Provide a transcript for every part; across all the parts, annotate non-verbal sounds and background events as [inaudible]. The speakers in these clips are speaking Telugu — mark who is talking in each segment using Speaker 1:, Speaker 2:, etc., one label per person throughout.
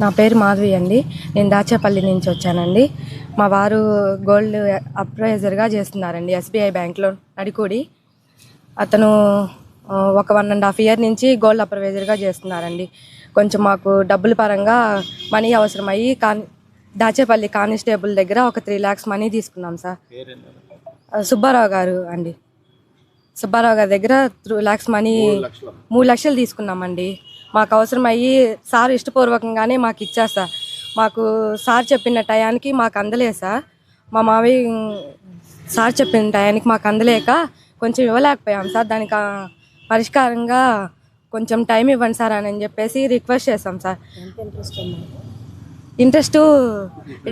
Speaker 1: నా పేరు మాధవి అండి. నేను దాచేపల్లి నుంచి వచ్చానండి. మా వారు గోల్డ్ అప్రైజర్గా చేస్తున్నారండి ఎస్బీఐ బ్యాంక్లో నడికూడి. అతను ఒక వన్ అండ్ హాఫ్ ఇయర్ నుంచి గోల్డ్ అప్రైజర్గా చేస్తున్నారండి. కొంచెం మాకు డబ్బుల పరంగా మనీ అవసరమయ్యి కాన్ దాచేపల్లి కానిస్టేబుల్ దగ్గర ఒక త్రీ ల్యాక్స్ మనీ తీసుకున్నాం సార్. సుబ్బారావు గారు అండి. సుబ్బారావు గారి దగ్గర త్రీ ల్యాక్స్ మనీ మూడు లక్షలు తీసుకున్నామండి. మాకు అవసరం అయ్యి సార్ ఇష్టపూర్వకంగానే మాకు ఇచ్చారు సార్ మాకు సార్ చెప్పిన టయానికి మాకు అందలేదు సార్ మా మావయ్య సార్ చెప్పిన టయానికి మాకు అందలేక కొంచెం ఇవ్వలేకపోయాం సార్. దానికి పరిష్కారంగా కొంచెం టైం ఇవ్వండి సార్ అని చెప్పేసి రిక్వెస్ట్ చేస్తాం సార్. ఇంట్రెస్ట్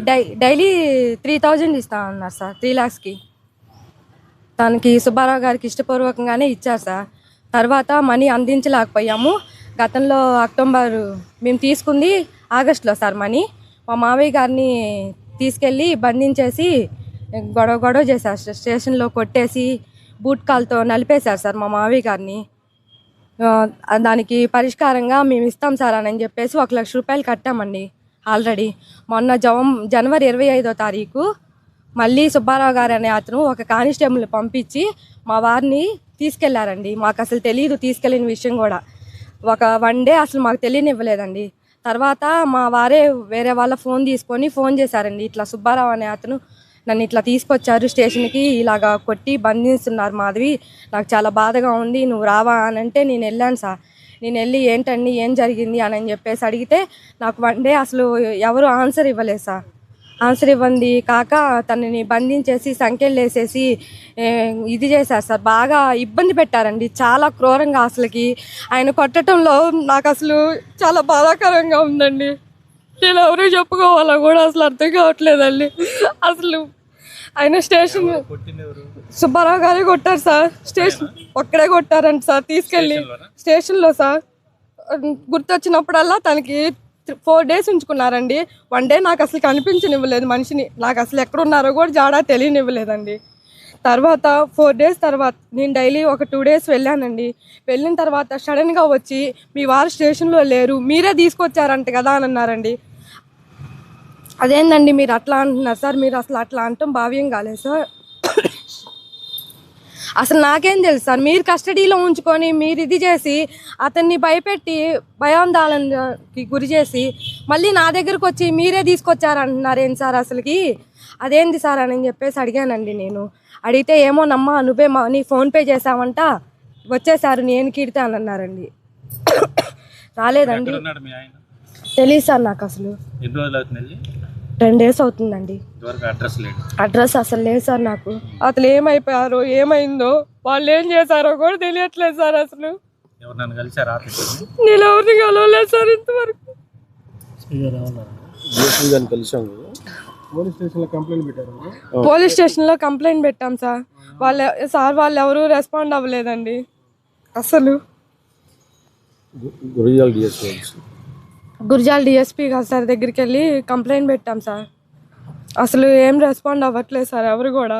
Speaker 1: డై డైలీ త్రీ థౌజండ్ ఇస్తా అన్నారు సార్ త్రీ ల్యాక్స్కి తనకి సుబ్బారావు గారికి ఇష్టపూర్వకంగానే ఇచ్చారు సార్. తర్వాత మనీ అందించలేకపోయాము. గతంలో అక్టోబర్ మేము తీసుకుంది ఆగస్టులో సార్ మనీ. మా మావయ్య గారిని తీసుకెళ్ళి బంధించేసి గొడవ గొడవ చేశారు. సార్. స్టేషన్లో కొట్టేసి బూట్ కాల్తో నలిపేశారు సార్ మా మావయ్య గారిని. దానికి పరిష్కారంగా మేము ఇస్తాం సార్ అని చెప్పేసి ఒక లక్ష రూపాయలు కట్టామండి ఆల్రెడీ. మొన్న జవం జనవరి ఇరవై ఐదో తారీఖు మళ్ళీ సుబ్బారావు గారు అనే అతను ఒక కానిస్టేబుల్ పంపించి మా వారిని తీసుకెళ్ళారండి. మాకు అసలు తెలియదు తీసుకెళ్ళిన విషయం కూడా. ఒక వన్ డే అసలు మాకు తెలియనివ్వలేదండి. తర్వాత మా వారే వేరే వాళ్ళ ఫోన్ తీసుకొని ఫోన్ చేశారండి. ఇట్లా సుబ్బారావు అనే అతను నన్ను ఇట్లా తీసుకొచ్చారు స్టేషన్కి ఇలాగా కొట్టి బంధిస్తున్నారు మాధవి. నాకు చాలా బాధగా ఉంది నువ్వు రావా అని అంటే నేను వెళ్ళాను సార్. నేను వెళ్ళి ఏంటండి ఏం జరిగింది అని అని చెప్పేసి అడిగితే నాకు వన్ డే అసలు ఎవరు ఆన్సర్ ఇవ్వలేదు సార్. ఆన్సర్ ఇవ్వండి కాక తనని బంధించేసి సంఖ్యలు వేసేసి ఇది చేశారు సార్. బాగా ఇబ్బంది పెట్టారండి. చాలా క్రూరంగా అసలుకి. ఆయన కొట్టడంలో నాకు అసలు చాలా బాధాకరంగా ఉందండి. నేను ఎవరు చెప్పుకోవాలో కూడా అసలు అర్థం కావట్లేదండి. అసలు ఆయన స్టేషన్ సుబ్బారావు గారే కొట్టారు సార్. స్టేషన్ ఒక్కడే కొట్టారంట సార్. తీసుకెళ్ళి స్టేషన్లో సార్. గుర్తొచ్చినప్పుడల్లా తనకి ఫోర్ డేస్ ఉంచుకున్నారండి. వన్ డే నాకు అసలు కనిపించనివ్వలేదు మనిషిని. నాకు అసలు ఎక్కడున్నారో కూడా జాడా తెలియనివ్వలేదండి. తర్వాత ఫోర్ డేస్ తర్వాత నేను డైలీ ఒక టూ డేస్ వెళ్ళానండి. వెళ్ళిన తర్వాత సడన్గా వచ్చి మీ వారు స్టేషన్లో లేరు. మీరే తీసుకొచ్చారంట కదా అని అన్నారండి. అదేందండి మీరు అట్లా అంటున్నారు? సార్ మీరు అసలు అట్లా అంటాం భావ్యం కాలేదు సార్. అసలు నాకేం తెలుసు సార్. మీరు కస్టడీలో ఉంచుకొని మీరు ఇది చేసి అతన్ని భయపెట్టి భయాందోళనకి గురి చేసి మళ్ళీ నా దగ్గరకు వచ్చి మీరే తీసుకొచ్చారంటున్నారేం సార్ అసలుకి? అదేంది సార్ అని చెప్పేసి అడిగానండి నేను. అడిగితే ఏమో నమ్మా నువ్వే మా నీ ఫోన్పే చేసావంట వచ్చేసారు నేను కిడితే అని అన్నారండి. [coughs] రాలేదండి. తెలియదు సార్ నాకు అసలు. టెన్ డేస్ అవుతుందండి.
Speaker 2: అడ్రస్
Speaker 1: అసలు లేదు సార్ నాకు. అసలు ఏమైపోయారో ఏమైందో వాళ్ళు ఏం చేశారో కూడా తెలియట్లేదు సార్ అసలు. నేను ఎవరిని కలవలేదు సార్ ఇంతవరకు.
Speaker 3: పోలీస్ స్టేషన్లో కంప్లైంట్ పెట్టారు
Speaker 1: పోలీస్ స్టేషన్లో కంప్లైంట్ పెట్టాం సార్. వాళ్ళ సార్ వాళ్ళు ఎవరు రెస్పాండ్ అవ్వలేదండి. అసలు.
Speaker 3: గురిజాల్
Speaker 1: గురిజాల డిఎస్పీ గారు సార్ దగ్గరికి వెళ్ళి కంప్లైంట్ పెట్టాం సార్. అసలు ఏం రెస్పాండ్ అవ్వట్లేదు సార్ ఎవరు కూడా.